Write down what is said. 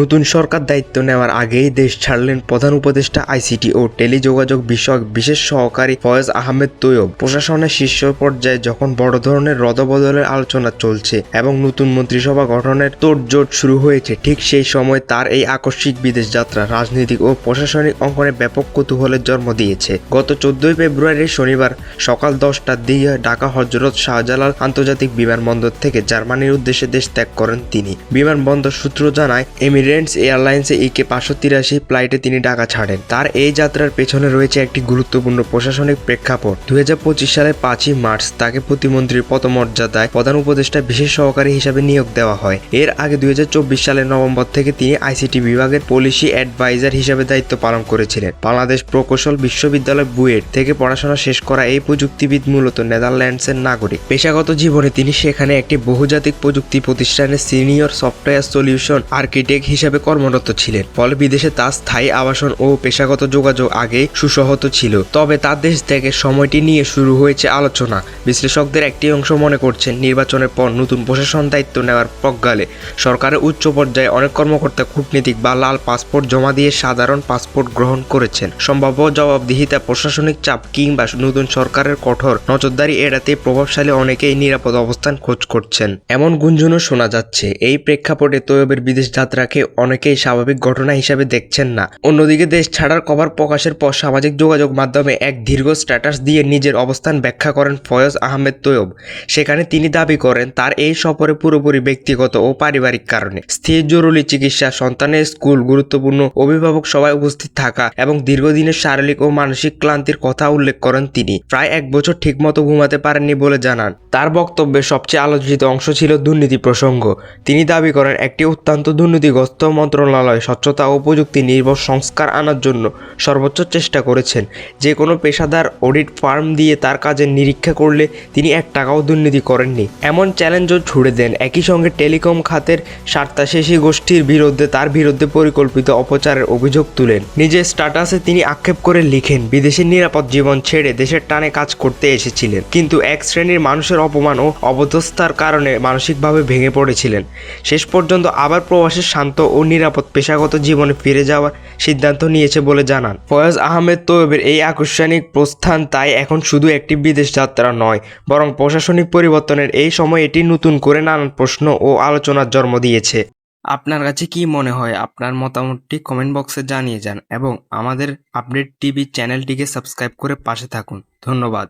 নতুন সরকার দায়িত্ব নেওয়ার আগেই দেশ ছাড়লেন প্রধান উপদেষ্টা আইসিটি ও টেলিযোগাযোগ বিষয়ক বিশেষ সহকারী ফয়েজ আহমেদ তৈয়ব। প্রশাসনের শীর্ষ পর্যায়ে যখন বড় ধরনের রদবদলের আলোচনা চলছে এবং নতুন মন্ত্রিসভা গঠনের তোড়জোট শুরু হয়েছে, ঠিক সেই সময় তার এই আকস্মিক বিদেশ যাত্রা রাজনৈতিক ও প্রশাসনিক অঙ্গনে ব্যাপক কৌতূহলের জন্ম দিয়েছে। গত চোদ্দই ফেব্রুয়ারি শনিবার সকাল দশটার দিকে ঢাকা হজরত শাহজালাল আন্তর্জাতিক বিমানবন্দর থেকে জার্মানির উদ্দেশ্যে দেশ ত্যাগ করেন তিনি। বিমানবন্দর সূত্র জানায় এমিরেটস এয়ারলাইন্সে ইকে পাঁচশো তিরাশি ফ্লাইটে তিনি ঢাকা ছাড়েন। তার এই যাত্রার পেছনে রয়েছে একটি গুরুত্বপূর্ণ প্রশাসনিক প্রেক্ষাপট। পঁচিশ সালের পাঁচই মার্চ তাকে প্রতিমন্ত্রীর পদমর্যাদায় প্রধান উপদেষ্টা বিশেষ সহকারী হিসাবে নিয়োগ দেওয়া হয়। এর আগে দুই সালের নভেম্বর থেকে তিনি আইসিটি বিভাগের পলিসি অ্যাডভাইজার হিসাবে দায়িত্ব পালন করেছিলেন। বাংলাদেশ প্রকৌশল বিশ্ববিদ্যালয় বুয়েট থেকে পড়াশোনা শেষ করা এই প্রযুক্তিবিদ মূলত নেদারল্যান্ডসের নাগরিক। পেশাগত জীবনে তিনি সেখানে একটি বহুজাতিক প্রযুক্তি প্রতিষ্ঠানের সিনিয়র সফটওয়্যার সলিউশন আর্কিটেক্ট হিসেবে কর্মরত ছিলেন। ফলে বিদেশে তার স্থায়ী আবাসন ও পেশাগত যোগাযোগ আগে সুসহত ছিল। তবে তার দেশ থেকে সময়টি নিয়ে শুরু হয়েছে আলোচনা। বিশ্লেষকদের একটি অংশ মনে করছেন, নির্বাচনের পর নতুন প্রশাসন দায়িত্ব নেওয়ার প্রজ্ঞালে সরকারের উচ্চ পর্যায়ে অনেক কর্মকর্তা কূটনীতিক বা লাল পাসপোর্ট জমা দিয়ে সাধারণ পাসপোর্ট গ্রহণ করেছেন। সম্ভাব্য জবাবদিহিতা, প্রশাসনিক চাপ কিংবা নতুন সরকারের কঠোর নজরদারি এড়াতে প্রভাবশালী অনেকেই নিরাপদ অবস্থান খোঁজ করছেন। এমন গুঞ্জনও শোনা যাচ্ছে। এই প্রেক্ষাপটে তৈয়বের বিদেশ যাত্রাকে অনেকেই স্বাভাবিক ঘটনা হিসাবে দেখছেন না। অন্যদিকে দেশ ছাড়ার খবর প্রকাশের পর সামাজিক যোগাযোগ মাধ্যমে এক দীর্ঘ স্ট্যাটাস দিয়ে নিজের অবস্থান ব্যাখ্যা করেন ফয়জ আহমেদ তৈয়ব। সেখানে তিনি দাবি করেন, তার এই সফরে পুরোপুরি ব্যক্তিগত ও পারিবারিক কারণে। স্থির জরুরি চিকিৎসা, সন্তানের স্কুল, গুরুত্বপূর্ণ অভিভাবক সবাই উপস্থিত থাকা এবং দীর্ঘদিনের শারীরিক ও মানসিক ক্লান্তির কথা উল্লেখ করেন তিনি। প্রায় এক বছর ঠিকমতো ঘুমাতে পারেননি বলে জানান। তার বক্তব্যের সবচেয়ে আলোচিত অংশ ছিল দুর্নীতি প্রসঙ্গ। তিনি দাবি করেন, একটি অত্যন্ত দুর্নীতিগ্রস্ত মন্ত্রণালয় স্বচ্ছতা ও প্রযুক্তি নির্ভর সংস্কার আনার জন্য সর্বোচ্চ চেষ্টা করেছেন। যে কোনো পেশাদার অডিট ফার্ম দিয়ে তার কাজের নিরীক্ষা করলে তিনি এক টাকাও দুর্নীতি করেননি। এমন চ্যালেঞ্জও ছুড়ে দেন। একই সঙ্গে টেলিকম খাতের স্বার্থাশেষী গোষ্ঠীর বিরুদ্ধে তার বিরুদ্ধে পরিকল্পিত অপচারের অভিযোগ তুলেন। নিজের স্ট্যাটাসে তিনি আক্ষেপ করে লিখেন, বিদেশের নিরাপদ জীবন ছেড়ে দেশের টানে কাজ করতে এসেছিলেন, কিন্তু এক শ্রেণির মানুষের অপমান ও অবদস্থার কারণে মানসিকভাবে ভেঙে পড়েছিলেন। শেষ পর্যন্ত আবার প্রবাসের শান্ত ও নিরাপদ পেশাগত জীবনে ফিরে যাওয়ার সিদ্ধান্ত নিয়েছে বলে জানান। ফয়াজ আহমেদ তৈয়বের এই আকস্মিক প্রস্থান তাই এখন শুধু একটি বিদেশ যাত্রা নয়, বরং প্রশাসনিক পরিবর্তনের এই সময় এটি নতুন করে নানান প্রশ্ন ও আলোচনার জন্ম দিয়েছে। আপনার কাছে কি মনে হয়? আপনার মতামতটি কমেন্ট বক্সে জানিয়ে যান এবং আমাদের আপডেট টিভি চ্যানেলটিকে সাবস্ক্রাইব করে পাশে থাকুন। ধন্যবাদ।